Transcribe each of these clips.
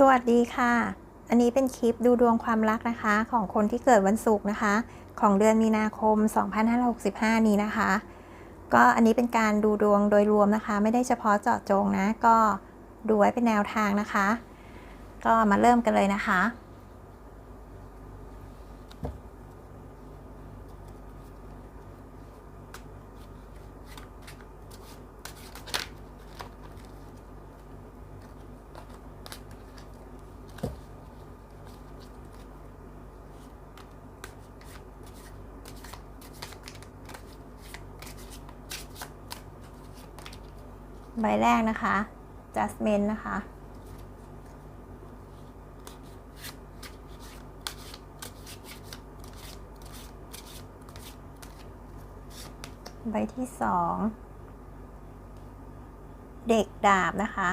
สวัสดีค่ะ อันนี้เป็นคลิปดูดวงความรักนะคะ ของคนที่เกิดวันศุกร์นะคะ ของเดือนมีนาคม 2565 นี้นะคะ ก็อันนี้เป็นการดูดวงโดยรวมนะคะ ไม่ได้เฉพาะเจาะจงนะ ก็ดูไว้เป็นแนวทางนะคะ ก็มาเริ่มกันเลยนะคะ ใบแรกนะคะ Jasmine นะคะ ใบที่สอง เด็กดาบนะคะ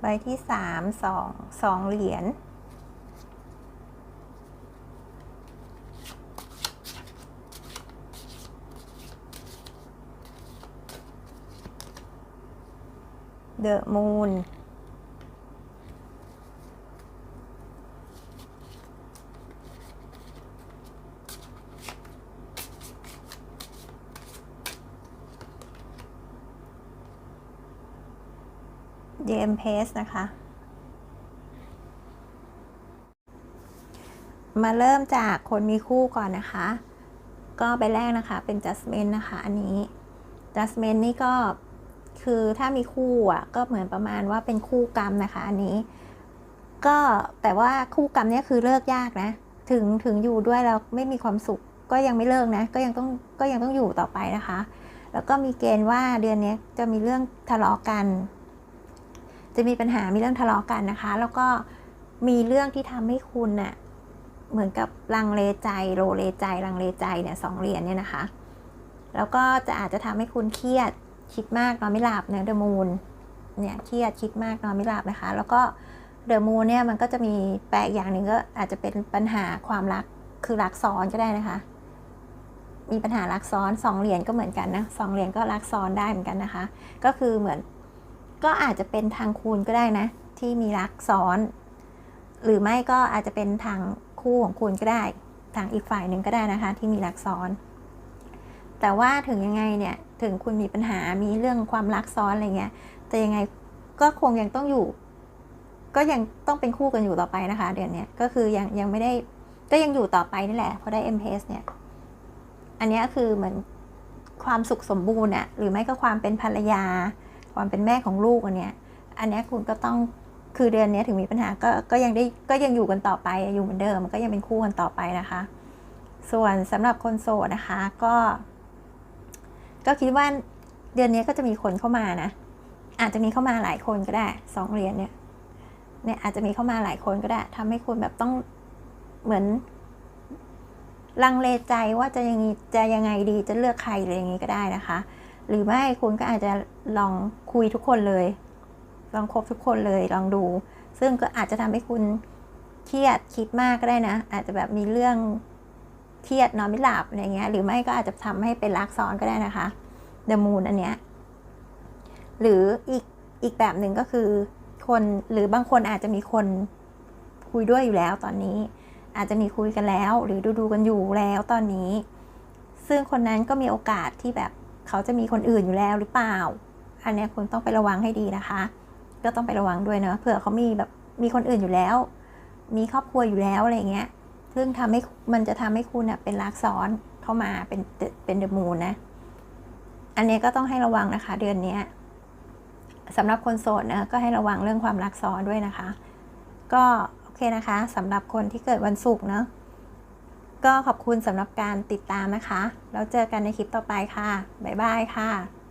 ใบที่สามสองสองเหรียญ เดอะมูนเดมเพสนะคะ มาเริ่มจากคนมีคู่ก่อนนะคะ ก็ไปแรกนะคะเป็นจัสมินนะคะ อันนี้จัสมินนี่ก็ คือถ้ามีคู่อะก็เหมือนประมาณว่าเป็นคู่กรรมนะคะ อันนี้ ก็แต่ว่าคู่กรรมเนี่ยคือเลิกยากนะ ถึงถึงอยู่ด้วยแล้วไม่มีความสุขก็ยังไม่เลิกนะ ก็ยังต้องก็ยังต้องอยู่ต่อไปนะคะ แล้วก็มีเกณฑ์ว่าเดือนนี้จะมีเรื่องทะเลาะกัน จะมีปัญหามีเรื่องทะเลาะกันนะคะ แล้วก็มีเรื่องที่ทำให้คุณน่ะเหมือนกับลังเลใจโลเลใจลังเลใจเนี่ยสองเหรียญเนี่ยนะคะ แล้วก็จะอาจจะทำให้คุณเครียด คิดมากนอนไม่หลับเนะเดอะมูนเนี่ยเครียดคิดมากนอนไม่หลับนะคะ แล้วก็เดอะมูนเนี่ยมันก็จะมีแปลกอย่างหนึ่งก็อาจจะเป็นปัญหาความรักคือรักซ้อนก็ได้นะคะ มีปัญหารักซ้อนสองเหรียญก็เหมือนกันนะสองเหรียญก็รักซ้อนได้เหมือนกันนะคะ ก็คือเหมือนก็อาจจะเป็นทางคุณก็ได้นะ ที่มีรักซ้อน หรือไม่ก็อาจจะเป็นทางคู่ของคุณก็ได้ ทางอีกฝ่ายหนึ่งก็ได้นะคะ ที่มีรักซ้อน แต่ว่าถึงยังไงเนี่ยถึงคุณมีปัญหามีเรื่องความรักซ้อนอะไรเงี้ยแต่ยังไงก็คงยังต้องอยู่ ก็ยังต้องเป็นคู่กันอยู่ต่อไปนะคะ เดือนเนี้ยก็คือยังยังไม่ได้ก็ยังอยู่ต่อไปนี่แหละเพราะได้ m p s เนี่ย อันนี้คือเหมือนความสุขสมบูรณ์อะหรือไม่ก็ความเป็นภรรยา ความเป็นแม่ของลูกอันเนี้ย อันนี้คุณก็ต้องคือเดือนนี้ถึงมีปัญหาก็ก็ยังได้ก็ยังอยู่กันต่อไปอยู่เหมือนเดิม ก็ยังเป็นคู่กันต่อไปนะคะ ส่วนสำหรับคนโสดนะคะก็ ก็คิดว่าเดือนนี้ก็จะมีคนเข้ามานะ อาจจะมีเข้ามาหลายคนก็ได้สองเหรียญเนี่ยเนี่ยอาจจะมีเข้ามาหลายคนก็ได้ทำให้คุณแบบต้องเหมือน ลังเลใจว่าจะยังไงจะยังไงดีจะเลือกใครหรืออย่างนี้ก็ได้นะคะ หรือไม่คุณก็อาจจะลองคุยทุกคนเลย ลองคบทุกคนเลยลองดู ซึ่งก็อาจจะทำให้คุณเครียดคิดมากก็ได้นะ อาจจะแบบมีเรื่อง เครียดนอนไม่หลับอะไรเงี้ยหรือไม่ก็อาจจะทำให้เป็นรักซ้อนก็ได้นะคะเดอะมูนอันเนี้ยหรืออีกอีกแบบหนึ่งก็คือคนหรือบางคนอาจจะมีคนคุยด้วยอยู่แล้วตอนนี้ อาจจะมีคุยกันแล้ว หรือดูดูกันอยู่แล้วตอนนี้ ซึ่งคนนั้นก็มีโอกาสที่แบบเขาจะมีคนอื่นอยู่แล้วหรือเปล่า อันนี้คุณต้องไประวังให้ดีนะคะ ก็ต้องไประวังด้วยเนาะเผื่อเขามีแบบมีคนอื่นอยู่แล้ว มีครอบครัวอยู่แล้วอะไรเงี้ย ซึ่งทำให้มันจะทำให้คุณเป็นรักซ้อนเข้ามาเป็นเป็นเดอะมูนนะ อันนี้ก็ต้องให้ระวังนะคะ เดือนนี้สำหรับคนโสดนะก็ให้ระวังเรื่องความรักซ้อนด้วยนะคะ ก็โอเคนะคะสำหรับคนที่เกิดวันศุกร์เนาะก็ขอบคุณสำหรับการติดตามนะคะ แล้วเจอกันในคลิปต่อไปค่ะ บ๊ายบายค่ะ